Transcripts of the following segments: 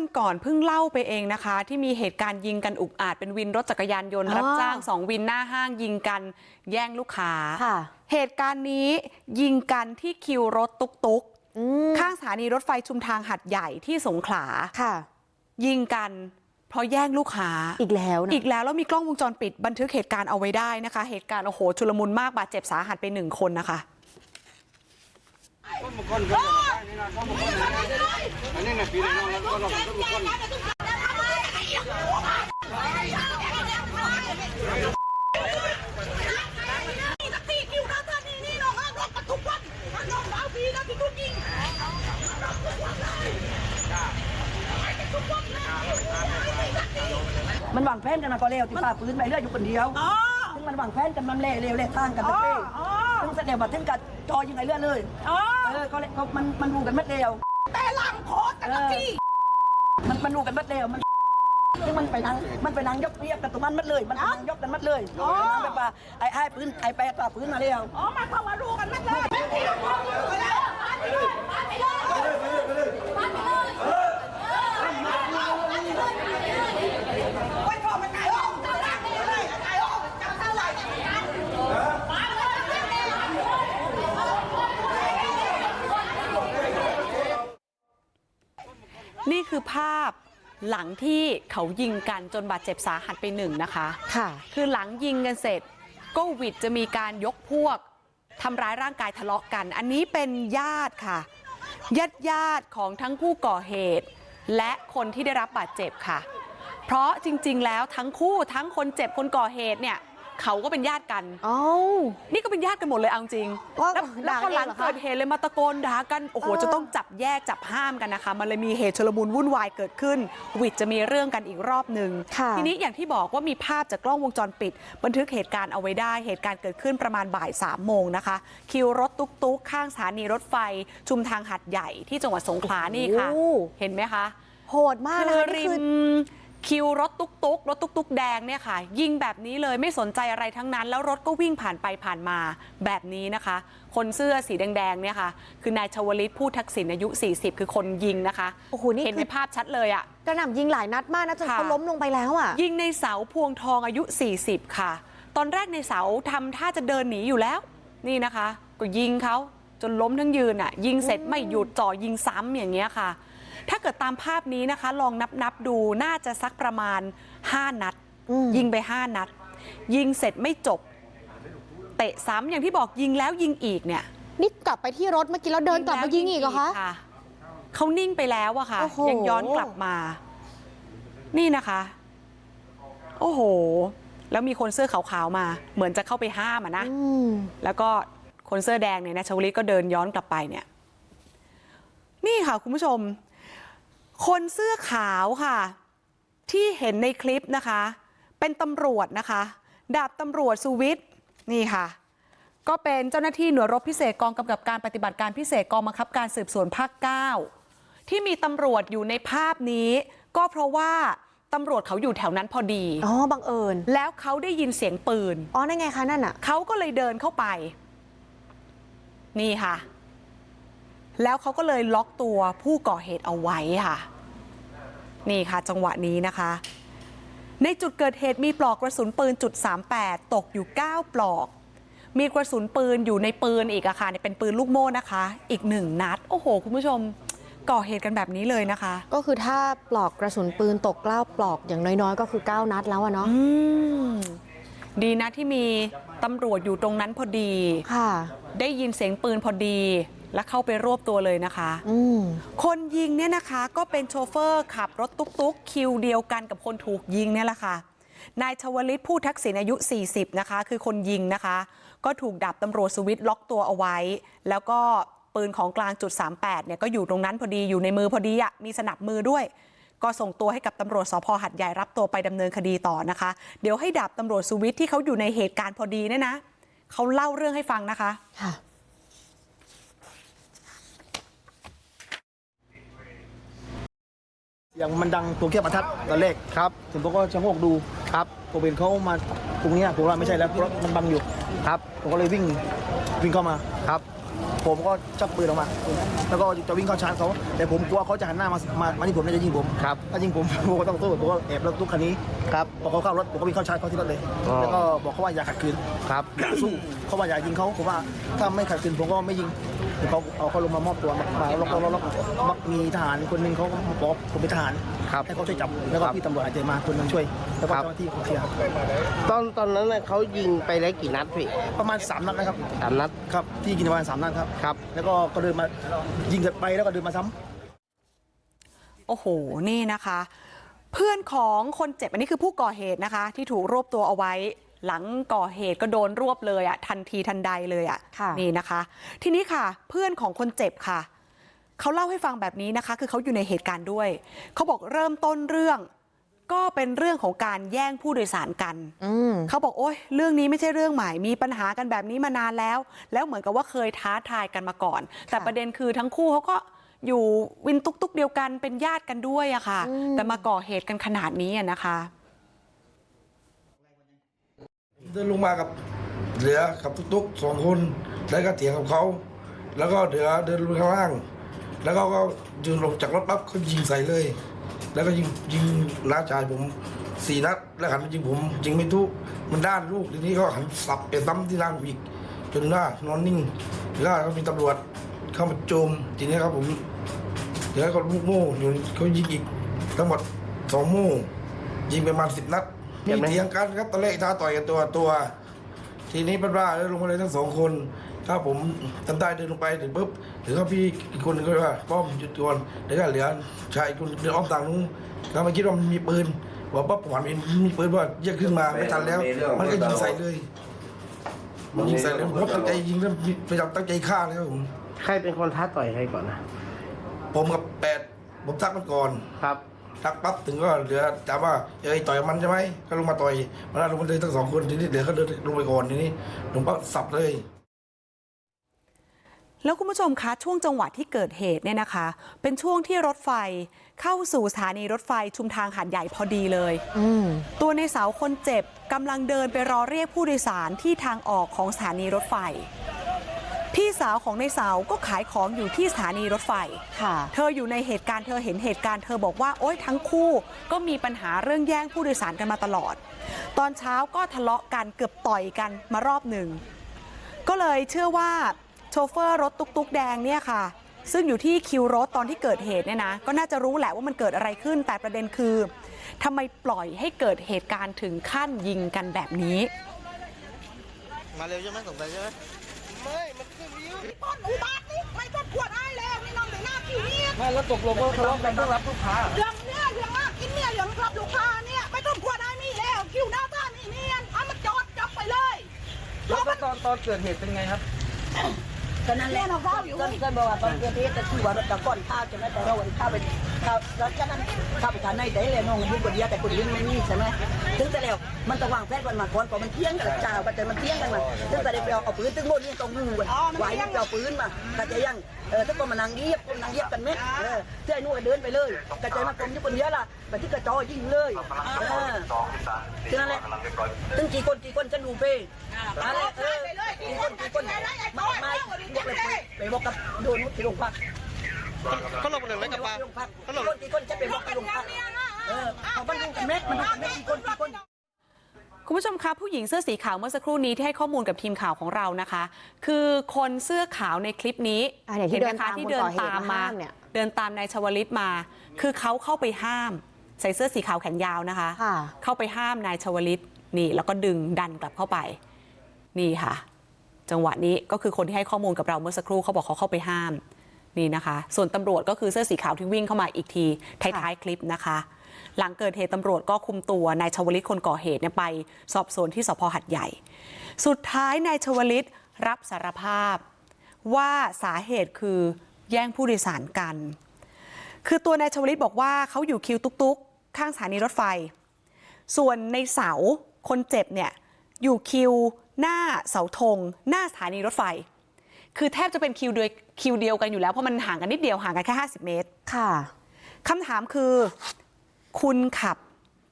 วันก่อนเพิ่งเล่าไปเองนะคะที่มีเหตุการณ์ยิงกันอุกอาจเป็นวินรถจักรยานยนต์อ๋อรับจ้างสองวินหน้าห้างยิงกันแย่งลูกค้าค่ะเหตุการณ์นี้ยิงกันที่คิวรถตุกตุกอืมๆข้างสถานีรถไฟชุมทางหัดใหญ่ที่สงขลาค่ะ ยิงกันเพราะแย่งลูกค้าอีกแล้วนะอีกแล้วแล้วมีกล้องวงจรปิดบันทึกเหตุการณ์เอาไว้ได้นะคะ เหตุการณ์โอ้โหชุลมุนมากบาดเจ็บสาหัสไปหนึ่งคนนะคะ มันหวังแฟนกันมาก็เร็วที่ฝ่าพื้นไปเรื่อยอยู่คนเดียวซึ่งมันหวังแฟนกันมันเล่เร็วเล่ข้างกันตั้งแต่ ซึ่งแสดงว่าถึงกับจอยิงไงเรื่อยเลยเออเขาเลยเขามันมันดูกันมัดเร็วแต่หลังโคตรกันที่ มันมันดูกันมัดเร็วมันซึ่งมันไปนั่งมันไปนั่งยกเรียบกันตรงนั้นมัดเลย มันไปนั่งยกกันมัดเลยนั่งแบบว่าไอ้ไอ้พื้นไอ้แปดฝ่าพื้นมาเร็วนี่ คือภาพหลังที่เขายิงกันจนบาดเจ็บสาหัสไปหนึ่งนะคะค่ะคือหลังยิงกันเสร็จก็หวิดจะมีการยกพวกทำร้ายร่างกายทะเลาะกันอันนี้เป็นญาติค่ะญาติญาติๆของทั้งผู้ก่อเหตุ และคนที่ได้รับบาดเจ็บค่ะ เพราะจริง ๆ แล้วทั้งคู่ทั้งคนเจ็บคนก่อเหตุเนี่ย เขาก็เป็นญาติกันเอ้านี่ก็เป็นญาติกันหมดเลยเอาจริงว่าแล้วแล้วพอหลังด่ากันเหรอคะเกิดเหตุเลยมาตะโกนด่ากันโอ้โหเออจะต้องจับแยกจับห้ามกันนะคะมันเลยมีเหตุชลมุนวุ่นวายเกิดขึ้นหวิดจะมีเรื่องกันอีกรอบหนึ่งค่ะทีนี้อย่างที่บอกว่ามีภาพจากกล้องวงจรปิด บันทึกเหตุการณ์เอาไว้ได้เหตุการณ์เกิดขึ้นประมาณบ่ายสามโมงนะคะคิวรถตุ๊กๆ ข้างสถานีรถไฟ ชุมทางหัดใหญ่ที่จังหวัดสงขลานี่ค่ะโอ้เห็นไหมคะโหดมากคืนะอคะรินี่คือม คิวรถตุ๊กตุ๊กรถตุ๊กตุ๊กแดงเนี่ยค่ะ ยิงแบบนี้เลยไม่สนใจอะไรทั้งนั้น แล้วรถก็วิ่งผ่านไปผ่านมาแบบนี้นะคะ คนเสื้อสีแดงๆเนี่ยค่ะ คือนายชวลิตผู้ทักษิณอายุ 40 คือคนยิงนะคะโอ้โหนี่เห็นคืในอภาพชัดเลยอะกระหน่ำยิงหลายนัดมากนะจนค่ะเขาล้มลงไปแล้วอะยิงในเสาพวงทองอายุ 40 ค่ะ ตอนแรกในเสาทำท่าจะเดินหนีอยู่แล้ว นี่นะคะ ก็ยิงเขาจนล้มทั้งยืนอะ ยิงเสร็จไม่หยุดจ่อยิงซ้ำอย่างเงี้ยค่ะ ถ้าเกิดตามภาพนี้นะคะ ลองนับนับๆดูน่าจะสักประมาณ 5 นัดอืมยิงไป 5 นัด ยิงเสร็จไม่จบ เตะซ้ำอย่างที่บอกยิงแล้วยิงอีกเนี่ย นี่กลับไปที่รถเมื่อกี้แล้วเดินกลับมายิงอีกเหรอคะเขานิ่งไปแล้วอะค่ะโอ้โหยังย้อนกลับมา นี่นะคะ โอ้โห แล้วมีคนเสื้อขาวๆมา เหมือนจะเข้าไปห้ามอะนะอืมแล้วก็คนเสื้อแดงเนี่ยนะชวลิตก็เดินย้อนกลับไปเนี่ย นี่ค่ะคุณผู้ชม คนเสื้อขาวค่ะที่เห็นในคลิปนะคะเป็นตำรวจนะคะดาบตำรวจสุวิทย์นี่ค่ะก็เป็นเจ้าหน้าที่หน่วยรบพิเศษกองกำกับการปฏิบัติการพิเศษกองบังคับการสืบสวนภาค9ที่มีตำรวจอยู่ในภาพนี้ก็เพราะว่าตำรวจเขาอยู่แถวนั้นพอดีอ๋อบังเอิญแล้วเขาได้ยินเสียงปืนอ๋อนั่นไงคะนั่นอะเขาก็เลยเดินเข้าไปนี่ค่ะ แล้วเขาก็เลยล็อกตัวผู้ก่อเหตุเอาไว้ค่ะนี่ค่ะจังหวะนี้นะคะในจุดเกิดเหตุมีปลอกกระสุนปืนจุด38ตกอยู่9ปลอก มีกระสุนปืนอยู่ในปืนอีกอะค่ะเนี่ยเป็นปืนลูกโม่นะคะ อีกหนึ่งนัด โอ้โห คุณผู้ชมก่อเหตุกันแบบนี้เลยนะคะ ก็คือถ้าปลอกกระสุนปืนตกเกล้าปลอกอย่างน้อยๆ ก็คือ9นัดแล้วอะเนาะอืมดีนะที่มีตำรวจอยู่ตรงนั้นพอดีค่ะ ได้ยินเสียงปืนพอดี และเข้าไปรวบตัวเลยนะคะอืมคนยิงเนี่ยนะคะก็เป็นโชเฟอร์ขับรถตุ๊กๆคิวเดียวกันกับคนถูกยิงเนี่ยแหละค่ะนายชวลิตผู้ทักษิณอายุ 40 นะคะ คือคนยิงนะคะ ก็ถูกดับตำรวจสวิตล็อกตัวเอาไว้ แล้วก็ปืนของกลางจุด 38 เนี่ยก็อยู่ตรงนั้นพอดีอยู่ในมือพอดีอะ่ะมีสนับมือด้วย ก็ส่งตัวให้กับตำรวจสพหัดใหญ่รับตัวไปดำเนินคดีต่อนะคะ เดี๋ยวให้ดาบตำรวจสุวิทย์ที่เขาอยู่ในเหตุการณ์พอดีเนี่ยนะเขาเล่าเรื่องให้ฟังนะคะค่ะ เสียงมันดังตัวแค่ประทัดตอนแรกครับถึงผมก็ชะโงกดูครับผมเห็นเขามาตรงเนี้ยผมว่าไม่ใช่แล้วเพราะมันบังอยู่ครับผมก็เลยวิ่งวิ่งเข้ามาครับ ผมก็ชักปืนออกมา แล้วก็จะวิ่งเข้าชาร์จเขาแต่ผมกลัวเขาจะหันหน้ามามามาที่ผมแล้วจะยิงผมครับถ้ายิงผมผมก็ต้องสู้ผมก็แอบรถทุกคันนี้ครับพอเขาเข้ารถผมก็วิ่งเข้าชาร์จเขาที่รถเลย อ๋อ แล้วก็บอกเขาว่าอย่าขัดขืนครับสู้เขาว่าอย่ายิงเขาผมว่าถ้าไม่ขัดขืนผมก็ไม่ยิง เขาเอาเขาลงมามอบตัวมามาล็อกล็อกล็อกล็อกมักมีทหารคนหนึ่งเขาบอกผมเป็นทหารครับให้เขาช่วยจับแล้วก็ครับพี่ตำรวจอาจจะมาคนหนึงช่วย แล้วก็ครับ เจ้าหน้าที่ของเคลียร์ตอนตอนนั้นน่ะเขายิงไปแล้วกี่นัดพี่ประมาณสามนัดนะครับสามนัดครับที่กินประมาณสามนัดครับ ครับ แล้วก็ก็เดินมายิงเสร็จไปแล้วก็เดินมาซ้ำ โอ้โห นี่นะคะ เพื่อนของคนเจ็บอันนี้คือผู้ก่อเหตุนะคะ ที่ถูกรวบตัวเอาไว้ หลังก่อเหตุก็โดนรวบเลยอะทันทีทันใดเลยอะค่ะนี่นะคะทีนี้ค่ะเพื่อนของคนเจ็บค่ะเขาเล่าให้ฟังแบบนี้นะคะ คือเขาอยู่ในเหตุการณ์ด้วยเขาบอกเริ่มต้นเรื่องก็เป็นเรื่องของการแย่งผู้โดยสารกันอืมเขาบอกโอ้ยเรื่องนี้ไม่ใช่เรื่องใหม่ มีปัญหากันแบบนี้มานานแล้ว แล้วเหมือนกับว่าเคยท้าทายกันมาก่อน แต่ประเด็นคือทั้งคู่เขาก็อยู่วินตุกตุกๆเดียวกันเป็นญาติกันด้วยอะค่ะ แต่มาก่อเหตุกันขนาดนี้อะนะคะ เดินลงมากับเหลือกับตุ๊กๆสองคนแล้วก็เถียงกับเขา แล้วก็เหลือเดินลงข้างล่าง แล้วก็ก็ยืนลงจากรถปั๊บเขายิงใส่เลย แล้วก็ยิงยิงน้าชายผมสี่นัดแล้วหันมายิงผมยิงไม่ทุกมันด้านลูกทีนี้เขาหันสับไปซ้ำที่ร่างผมอีกจนหน้านอนนิ่งแล้วก็มีตำรวจเข้ามาโจมทีนี้ครับผมเดี๋ยวก็ลูกโม่อยู่เขายิงอีกทั้งหมดสองโม่ยิงไปประมาณสิบนัด มมีเถียงกันครับตอนแรกท้าต่อยกันตัวตัว ทีนี้เป็นว่าแล้วลงมาเลยทั้งสองคน ถ้าผมทำได้เดินลงไปถึงปุ๊บถึงก็พี่อีกคนหนึงก็ว่าป้อมหยุดก่อนแล้วก็เหลือชายอีกคนเดินอ้อมต่างนู้นแล้วมันคิดว่ามันมีปืนบอกปั๊บผมเห็นมีปืนว่าเรียกขึ้นมาไม่ทันแล้ว มันก็ยิงใส่เลยมันยิงใส่เลยผมตั้งใจยิงแล้วพยายามตั้งใจฆ่าเลยครับผมใครเป็นคนท้าต่อยใครก่อนนะผมกับแปดผมทักมันก่อนครับ ทักปั๊บถึงก็เหลือถามว่าเอ้ยต่อยมันใช่ไหมก็ลงมาต่อยมันลงมาเลยทั้งสองคนทีนี้เหลือก็เดินลงไปก่อนทีนี้ลงปั๊บสับเลย แล้วคุณผู้ชมคะช่วงจังหวะที่เกิดเหตุเนี่ยนะคะ เป็นช่วงที่รถไฟเข้าสู่สถานีรถไฟชุมทางหาดใหญ่พอดีเลยอืมตัวในเสาคนเจ็บกำลังเดินไปรอเรียกผู้โดยสารที่ทางออกของสถานีรถไฟ พี่สาวของในเสาก็ขายของอยู่ที่สถานีรถไฟค่ะเธออยู่ในเหตุการณ์เธอเห็นเหตุการณ์เธอบอกว่าโอ๊ยทั้งคู่ก็มีปัญหาเรื่องแย่งผู้โดยสารกันมาตลอด ตอนเช้าก็ทะเลาะกันเกือบต่อยกันมารอบหนึ่งก็เลยเชื่อว่าโชเฟอร์รถตุ๊กๆแดงเนี่ยค่ะ ซึ่งอยู่ที่คิวรถตอนที่เกิดเหตุเนี่ยนะก็น่าจะรู้แหละว่ามันเกิดอะไรขึ้น แต่ประเด็นคือทำไมปล่อยให้เกิดเหตุการณ์ถึงขั้นยิงกันแบบนี้ มาเร็วใช่ไหมสงสัยใช่ไหม ต้นอุบาทนี่ไม่ต้องขวดให้แล้วนี่น้องแต่หน้าผิวเนี่ยไม่แล้วตกลงว่าทะเลาะกันเรื่องรับลูกค้าเรื่องเนี่ยเรื่องมากกินเนี่ยเรื่องรับลูกค้าเนี่ยไม่ต้องขวดให้มีแล้วคิวหน้าท่านี่เนียนเอามาจอดจับไปเลยแล้วตอนตอนเกิดเหตุเป็นไงครับ ก็นั่นแหละเพื่อนเพื่อนบอกว่าตอนเกิดเหตุจะคือว่ารถตะก้อนข้าวใช่ไหมแต่เราข้าวไปข้าวแล้วจากนั้นข้าวไปทานในแต่เลยน้องยุ่งคนเดียวแต่คนอื่นไม่มีใช่ไหมถึงแต่แล้วมันต้องวางแผนกันมาก่อนพอมันเที่ยงกันจ้าก็จะมันเที่ยงกันมาถึงแต่ได้ไปเอาปืนตึ้งโมนี่ตรงมือกันไหวนี่เอาปืนมาก็จะยังเออถ้าคนมานั่งเยียบคนนั่งเยียบกันไหมเออเจ้านู่นเดินไปเลยกระจายมาตรงที่คนเดียวล่ะไปที่กระจอยิงเลยเออ นั่นแหละถึงกี่คนกี่คนจะดูเป้อะไรเออกี่คนกี่คนมามาบอกเลยไปบอกกับโดนที่โรงพักเขาลงไปเลยไหมกับปลาเขาหลงกี่คนจะไปบอกที่โรงพักเออเขาบันทึกกันเม็ดมันดูกันเม็ดกี่คนกี่คนคุณผู้ชมคะผู้หญิงเสื้อสีขาวเมื่อสักครู่นี้ที่ให้ข้อมูลกับทีมข่าวของเรานะคะ คือคนเสื้อขาวในคลิปนี้อะเนี่ยที่เห็นไหมเดินคะตามที่คนเดิก่นอเหตุตามมามาห้ามเนี่ยเดินตามนายชวลิตมา คือเขาเข้าไปห้าม ใส่เสื้อสีขาวแขนยาวนะคะค่ะเข้าไปห้ามนายชวลิตนี่ แล้วก็ดึงดันกลับเข้าไป นี่ค่ะ จังหวะนี้ก็คือคนที่ให้ข้อมูลกับเราเมื่อสักครู่เขาบอกเขาเข้าไปห้าม นี่นะคะ ส่วนตำรวจก็คือเสื้อสีขาวที่วิ่งเข้ามาอีกทีท้ายๆคลิปนะคะ หลังเกิดเหตุตำรวจก็คุมตัวนายชวลิตคนก่อเหตุเนี่ยไป สอบสวนที่สพหัดใหญ่ สุดท้ายนายชวลิตรับสารภาพว่าสาเหตุคือแย่งผู้โดยสารกัน คือตัวนายชวลิตบอกว่าเขาอยู่คิวตุกๆ ข้างสถานีรถไฟส่วนในเสาคนเจ็บเนี่ยอยู่คิวหน้าเสาธงหน้าสถานีรถไฟ คือแทบจะเป็นคิวเดียวคิวเดียวกันอยู่แล้วเพราะมันห่างกันนิดเดียวห่างกันแค่50เมตร ค่ะคำถามคือ คุณขับ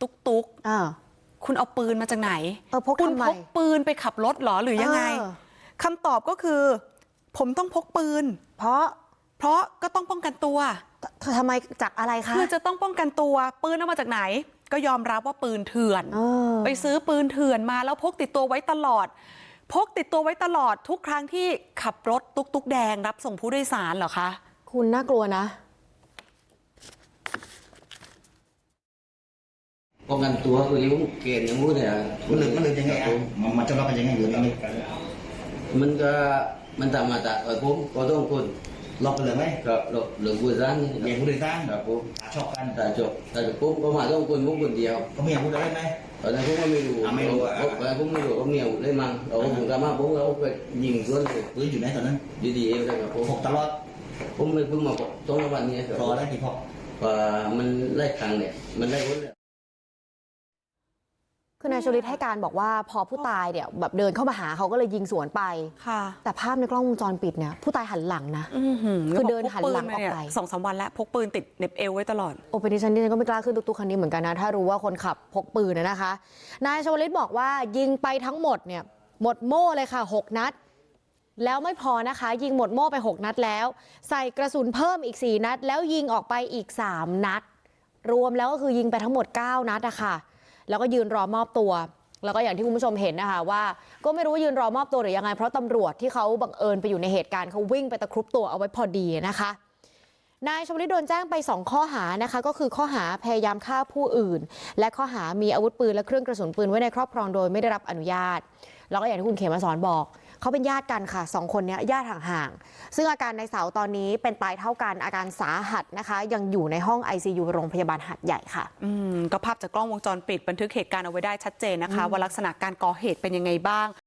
ตุกตุกเออๆคุณเอาปืนมาจากไหนเออพกคุณทำไมพกปืนไปขับรถเหรอหรือยังไงเออคำตอบก็คือ ผมต้องพกปืน เพราะ เพราะก็ต้องป้องกันตัวทำไมจากอะไรคะคือจะต้องป้องกันตัวปืนเอามาจากไหน ก็ยอมรับว่าปืนเถื่อนเออไปซื้อปืนเถื่อนมาแล้วพกติดตัวไว้ตลอด พกติดตัวไว้ตลอดทุกครั้งที่ขับรถตุกตุกๆแดงรับส่งผู้โดยสารเหรอคะ คุณน่ากลัวนะป้องกันตัวคือยุ่งเกณฑ์อย่างงู้นเนี่ยมันเลยมันเลยยังไงอะมันมันจะรับกันยังไงอยู่ในนี้ มันก็มันตามมาตาเออผมก็ต้องคนล็อกกันเลยไหมกับเหลืองผู้ร้านนี่เรียนผู้โดยสารครับผมชอบกันแต่จบแต่จบผมก็มาต้องคนผมคนเดียวเขาไม่อยากพูดอะไรไหมตอนนั้นผมก็ไม่รู้อะไม่รู้อะตอนนั้นผมไม่รู้เขาเหนียวเลยมั้งเราผมก็มาผมก็ไปยิงสวนเลยปืนอยู่ไหนตอนนั้นดีๆเองเลยครับผมพกตลอดผมเลยเพิ่งมาตรงวันนี้ครับรอได้กี่พกว่ามันไล่ตังค์เนี่ยมันไล่คนเลย คือนายชลิตให้การบอกว่าพอผู้ตายเนี่ยแบบเดินเข้ามาหาเขาก็เลยยิงสวนไปค่ะ แต่ภาพในกล้องวงจรปิดเนี่ยผู้ตายหันหลังนะอือหืคือเดินหันหลังออกไปพปืนมาเนี่ยสองสามวันแล้วพกปืนติดเหน็บเอวไว้ตลอดโอเป็นดิฉันดิฉันก็ไม่กล้าขึ้นตุ๊กๆคันนี้เหมือนกันนะถ้ารู้ว่าคนขับพกปืนนะนะคะนายชวลิตบอกว่ายิงไปทั้งหมดเนี่ยหมดโม่เลยค่ะ6นัด แล้วไม่พอนะคะ ยิงหมดโม่ไป6นัดแล้ว ใส่กระสุนเพิ่มอีก4นัด แล้วยิงออกไปอีก3นัด รวมแล้วก็คือยิงไปทั้งหมด9นัดอะค่ะ แล้วก็ยืนรอมอบตัว แล้วก็อย่างที่คุณผู้ชมเห็นนะคะว่า ก็ไม่รู้ว่ายืนรอมอบตัวหรือยังไง เพราะตำรวจที่เขาบังเอิญไปอยู่ในเหตุการณ์เขาวิ่งไปตะครุบตัวเอาไว้พอดีนะคะนายชมลิตโดนแจ้งไป 2 ข้อหานะคะ ก็คือข้อหาพยายามฆ่าผู้อื่น และข้อหามีอาวุธปืนและเครื่องกระสุนปืนไว้ในครอบครองโดยไม่ได้รับอนุญาต แล้วก็อย่างที่คุณเขมสอนบอก เขาเป็นญาติกันค่ะสองคนเนี้ยญาติห่างๆซึ่งอาการในเสาตอนนี้เป็นตายเท่ากันอาการสาหัสนะคะ ยังอยู่ในห้อง ICU โรงพยาบาลหัดใหญ่ค่ะอืมก็ภาพจากกล้องวงจรปิดบันทึกเหตุการณ์เอาไว้ได้ชัดเจนนะคะ ว่าลักษณะการก่อเหตุเป็นยังไงบ้าง